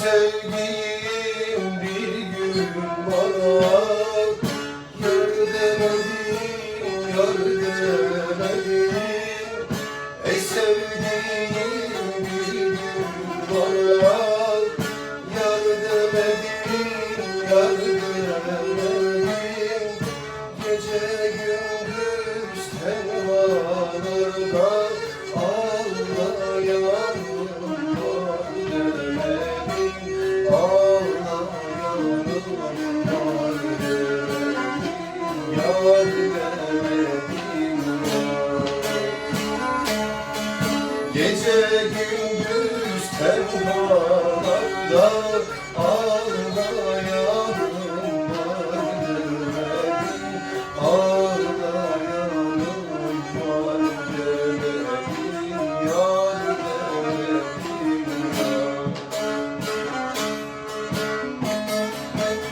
sevdiğim bir gün bana Yar demedin, yar demedin Ey sevdiğim bir gün bana Yar demedin, yar demedin Gece gündüz tenhalarda